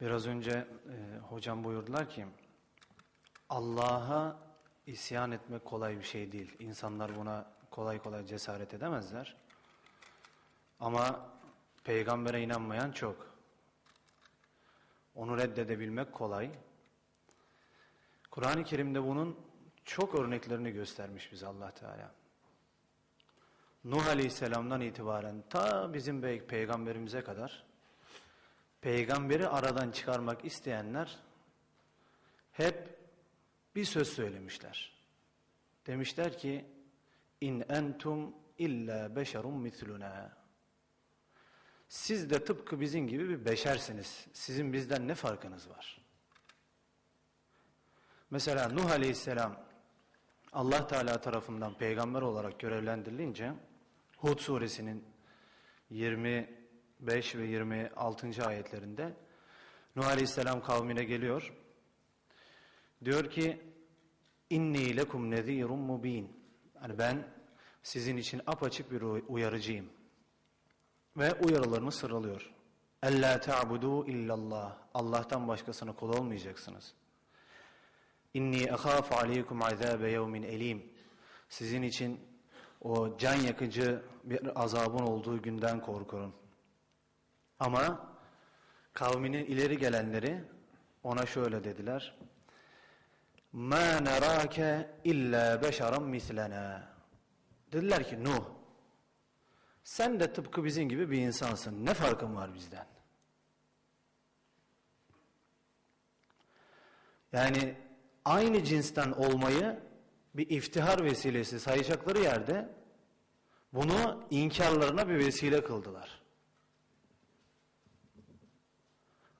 Biraz önce e, hocam buyurdular ki Allah'a isyan etmek kolay bir şey değil. İnsanlar buna kolay kolay cesaret edemezler. Ama peygambere inanmayan çok. Onu reddedebilmek kolay. Kur'an-ı Kerim'de bunun çok örneklerini göstermiş bize Allah Teala. Nuh Aleyhisselam'dan itibaren ta bizim peygamberimize kadar peygamberi aradan çıkarmak isteyenler hep bir söz söylemişler. Demişler ki in entum illa beşerun misluna. Siz de tıpkı bizim gibi bir beşersiniz. Sizin bizden ne farkınız var? Mesela Nuh Aleyhisselam Allah Teala tarafından peygamber olarak görevlendirilince Hud suresinin 25 ve 26. ayetlerinde Nuh Aleyhisselam kavmine geliyor. Diyor ki inni lekum nezirun mubin. Yani ben sizin için apaçık bir uyarıcıyım. Ve uyarılarını sıralıyor. Ella ta'budu illallah. Allah'tan başkasına kul olmayacaksınız. İnni akhafu aleykum azabe yevmin elim. Sizin için o can yakıcı bir azabın olduğu günden korkurun. Ama kavminin ileri gelenleri ona şöyle dediler. مَا نَرَاكَ illa beşaran mislena. Dediler ki Nuh sen de tıpkı bizim gibi bir insansın. Ne farkın var bizden? Yani aynı cinsten olmayı bir iftihar vesilesi sayacakları yerde bunu inkarlarına bir vesile kıldılar.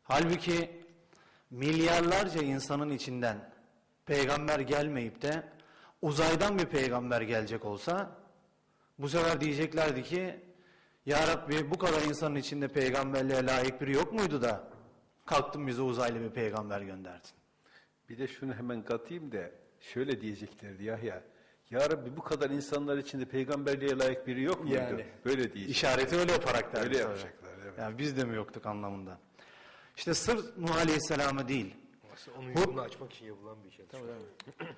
Halbuki milyarlarca insanın içinden peygamber gelmeyip de uzaydan bir peygamber gelecek olsa bu sefer diyeceklerdi ki Ya Rabbi bu kadar insanın içinde peygamberliğe layık biri yok muydu da kalktın bize uzaylı bir peygamber gönderdin. Bir de şunu hemen katayım da şöyle diyeceklerdi Yahya. Ya Rabbi bu kadar insanlar içinde peygamberliğe layık biri yok muydu? Yani. Böyle diyecek. İşareti öyle yaparak derdi Öyle yapacaklar, evet. Yani biz de mi yoktuk anlamında. İşte sırf Nuh Aleyhisselam'a değil, Aslında onun yolunu açmak için yapılan bir şey.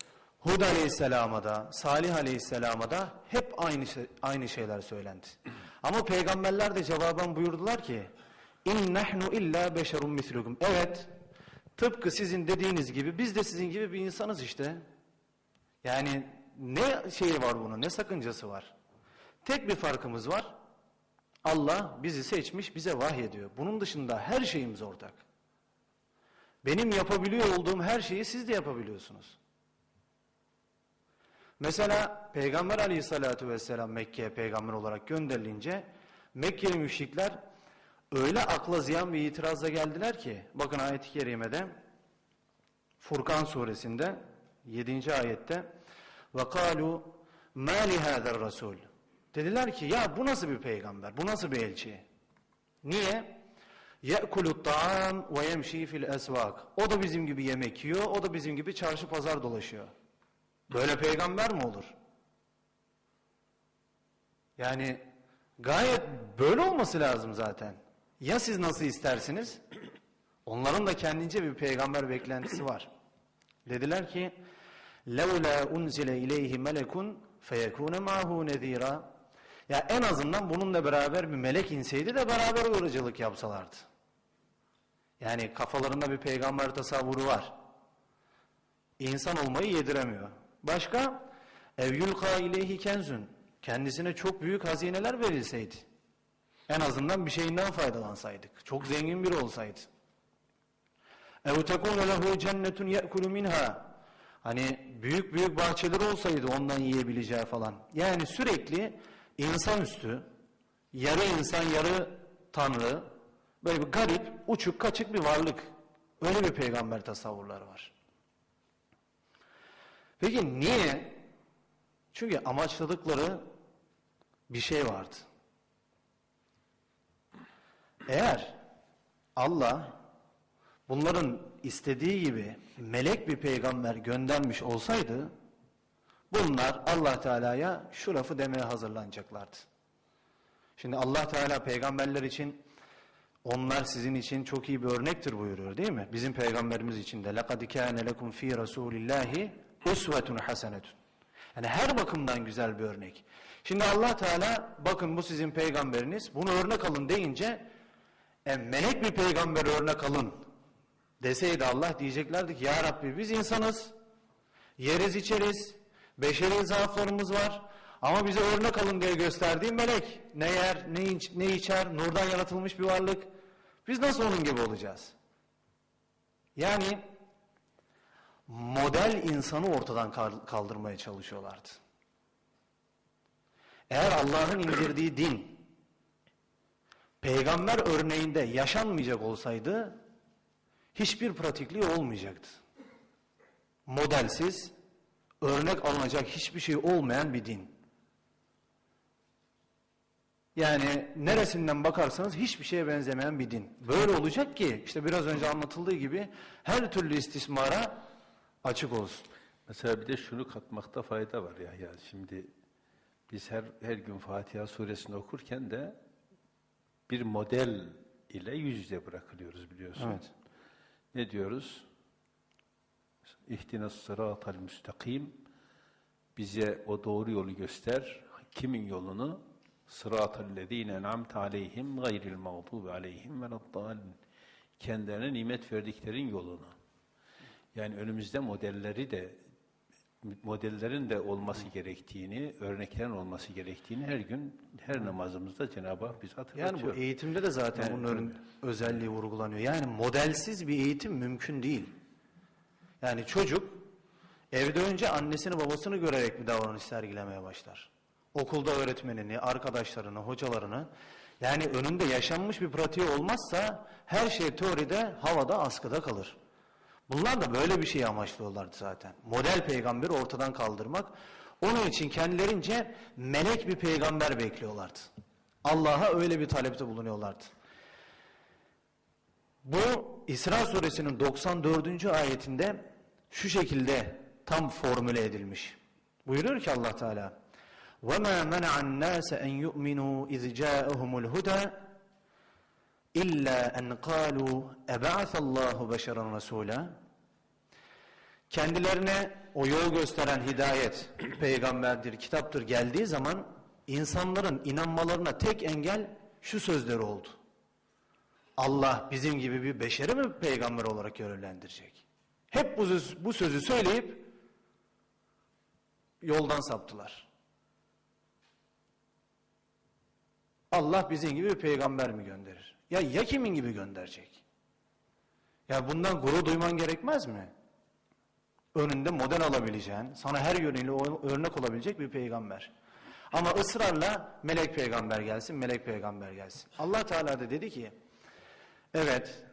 Hud Aleyhisselam'a da, Salih Aleyhisselam'a da hep aynı şey- aynı şeyler söylendi. Ama peygamberler de cevaben buyurdular ki: "İn nahnu illa beşerun mislukum." Evet. Tıpkı sizin dediğiniz gibi biz de sizin gibi bir insanız işte. Yani ne şeyi var bunun, ne sakıncası var? Tek bir farkımız var. Allah bizi seçmiş, bize vahyediyor. Bunun dışında her şeyimiz ortak. Benim yapabiliyor olduğum her şeyi siz de yapabiliyorsunuz. Mesela Peygamber aleyhissalatu vesselam Mekke'ye peygamber olarak gönderilince Mekkeli müşrikler öyle akla ziyan bir itirazla geldiler ki bakın ayet-i kerimede Furkan suresinde 7. ayette ve kalu ma li dediler ki ya bu nasıl bir peygamber bu nasıl bir elçi niye ye'kulu ta'am ve yemşi fil esvak o da bizim gibi yemek yiyor o da bizim gibi çarşı pazar dolaşıyor Böyle peygamber mi olur? Yani gayet böyle olması lazım zaten. Ya siz nasıl istersiniz? Onların da kendince bir peygamber beklentisi var. Dediler ki لَوْلَا اُنْزِلَ اِلَيْهِ مَلَكٌ فَيَكُونَ مَعْهُ نَذ۪يرًا ya en azından bununla beraber bir melek inseydi de beraber uğracılık yapsalardı. Yani kafalarında bir peygamber tasavvuru var. İnsan olmayı yediremiyor. Başka? Evyulka ileyhi kenzün. Kendisine çok büyük hazineler verilseydi. En azından bir şeyinden faydalansaydık. Çok zengin biri olsaydı. Ev tekunu lehu cennetun ye'kulu minha. Hani büyük büyük bahçeler olsaydı ondan yiyebileceği falan. Yani sürekli insanüstü, yarı insan yarı tanrı, böyle bir garip, uçuk kaçık bir varlık. Öyle bir peygamber tasavvurları var. Peki niye? Çünkü amaçladıkları bir şey vardı. Eğer Allah bunların istediği gibi melek bir peygamber göndermiş olsaydı bunlar Allah Teala'ya şu lafı demeye hazırlanacaklardı. Şimdi Allah Teala peygamberler için Onlar sizin için çok iyi bir örnektir buyuruyor değil mi? Bizim peygamberimiz için de لَقَدْ كَانَ لَكُمْ ف۪ي رَسُولِ اللّٰهِ اُسْوَةٌ حَسَنَةٌ Yani her bakımdan güzel bir örnek. Şimdi Allah Teala bakın bu sizin peygamberiniz bunu örnek alın deyince e, melek bir peygamber örnek alın deseydi Allah diyeceklerdi ki ya Rabbi biz insanız, yeriz içeriz, beşeri zaaflarımız var ama bize örnek alın diye gösterdiği melek ne yer, ne, iç, ne içer, nurdan yaratılmış bir varlık. Biz nasıl onun gibi olacağız? Yani model insanı ortadan kal- kaldırmaya çalışıyorlardı. Eğer Allah'ın indirdiği din peygamber örneğinde yaşanmayacak olsaydı hiçbir pratikliği olmayacaktı. Modelsiz, örnek alınacak hiçbir şey olmayan bir din. Yani neresinden bakarsanız hiçbir şeye benzemeyen bir din. Böyle olacak ki işte biraz önce anlatıldığı gibi her türlü istismara açık olsun. Mesela bir de şunu katmakta fayda var ya. ya şimdi biz her her gün Fatiha suresini okurken de bir model ile yüz yüze bırakılıyoruz biliyorsun. Evet. Ne diyoruz? İhtinas sıratal müstakim bize o doğru yolu göster. Kimin yolunu? Sıratal lezine en'amte aleyhim gayril mağdubi aleyhim veleddallin. Kendilerine nimet verdiklerin yolunu. Yani önümüzde modelleri de modellerin de olması gerektiğini, örneklerin olması gerektiğini her gün her namazımızda Cenab-ı Hak bize hatırlatıyor. Yani bu eğitimde de zaten Yani bunların özelliği vurgulanıyor. Yani modelsiz bir eğitim mümkün değil. Yani çocuk evde önce annesini babasını görerek bir davranış sergilemeye başlar. Okulda öğretmenini, arkadaşlarını, hocalarını yani önünde yaşanmış bir pratiği olmazsa her şey teoride havada askıda kalır. Bunlar da böyle bir şeyi amaçlıyorlardı zaten. Model peygamberi ortadan kaldırmak. Onun için kendilerince melek bir peygamber bekliyorlardı. Allah'a öyle bir talepte bulunuyorlardı. Bu İsra suresinin 94. ayetinde şu şekilde tam formüle edilmiş. Buyuruyor ki Allah Teala: "Vema mena'an nase en yu'minu iz ca'ahumul huda illa en kalu eb'asallahu beşeran rasula." Kendilerine o yol gösteren hidayet, peygamberdir, kitaptır geldiği zaman insanların inanmalarına tek engel şu sözleri oldu. Allah bizim gibi bir beşeri mi peygamber olarak görevlendirecek? Hep bu, bu sözü söyleyip yoldan saptılar. Allah bizim gibi bir peygamber mi gönderir? Ya ya kimin gibi gönderecek? Ya bundan gurur duyman gerekmez mi? Önünde model alabileceğin, sana her yönüyle örnek olabilecek bir peygamber. Ama ısrarla melek peygamber gelsin, melek peygamber gelsin. Allah Teala da dedi ki, evet,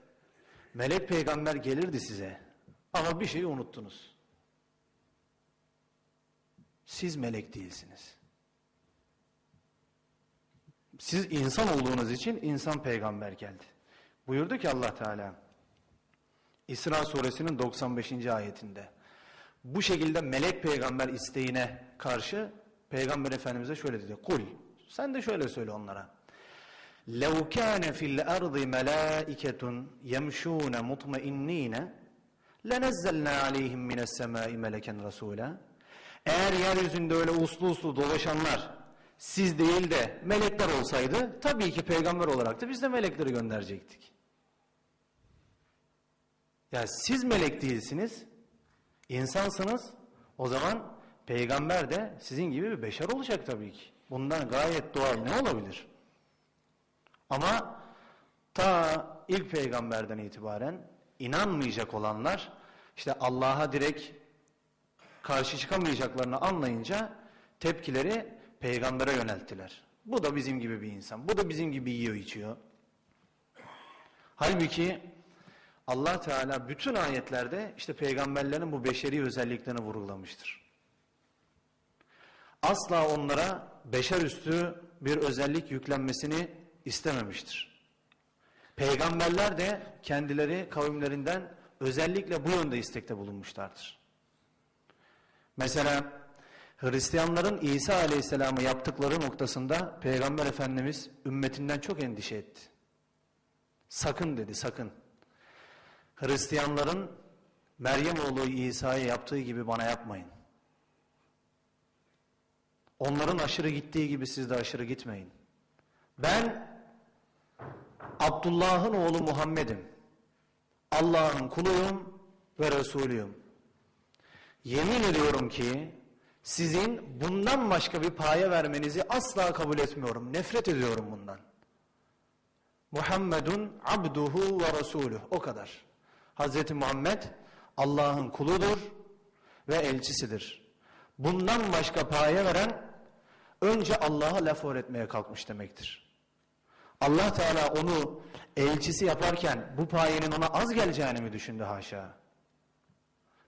melek peygamber gelirdi size ama bir şeyi unuttunuz. Siz melek değilsiniz. Siz insan olduğunuz için insan peygamber geldi. Buyurdu ki Allah Teala İsra suresinin 95. ayetinde bu şekilde melek peygamber isteğine karşı peygamber efendimize şöyle dedi. Kul sen de şöyle söyle onlara. لَوْ كَانَ فِي الْأَرْضِ مَلَائِكَةٌ يَمْشُونَ مُطْمَئِنِّينَ لَنَزَّلْنَا عَلَيْهِمْ مِنَ السَّمَاءِ مَلَكًا رَسُولًا Eğer yeryüzünde öyle uslu uslu dolaşanlar siz değil de melekler olsaydı tabii ki peygamber olarak da biz de melekleri gönderecektik. Yani siz melek değilsiniz, insansınız. O zaman peygamber de sizin gibi bir beşer olacak tabii ki. Bundan gayet doğal ne olabilir? Ama ta ilk peygamberden itibaren inanmayacak olanlar işte Allah'a direkt karşı çıkamayacaklarını anlayınca tepkileri peygambere yönelttiler. Bu da bizim gibi bir insan. Bu da bizim gibi yiyor içiyor. Halbuki Allah Teala bütün ayetlerde işte peygamberlerin bu beşeri özelliklerini vurgulamıştır. Asla onlara beşer üstü bir özellik yüklenmesini istememiştir. Peygamberler de kendileri kavimlerinden özellikle bu yönde istekte bulunmuşlardır. Mesela Hristiyanların İsa Aleyhisselam'ı yaptıkları noktasında Peygamber Efendimiz ümmetinden çok endişe etti. Sakın dedi sakın. Hristiyanların Meryem oğlu İsa'ya yaptığı gibi bana yapmayın. Onların aşırı gittiği gibi siz de aşırı gitmeyin. Ben Abdullah'ın oğlu Muhammed'im. Allah'ın kuluyum ve Resulüyüm. Yemin ediyorum ki sizin bundan başka bir paye vermenizi asla kabul etmiyorum. Nefret ediyorum bundan. Muhammedun abduhu ve resuluh. O kadar. Hazreti Muhammed Allah'ın kuludur ve elçisidir. Bundan başka paye veren önce Allah'a laf öğretmeye kalkmış demektir. Allah Teala onu elçisi yaparken bu payenin ona az geleceğini mi düşündü haşa?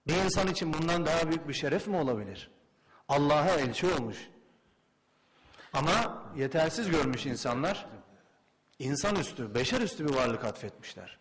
Bir insan için bundan daha büyük bir şeref mi olabilir? Allah'a elçi olmuş. Ama yetersiz görmüş insanlar insanüstü, beşerüstü bir varlık atfetmişler.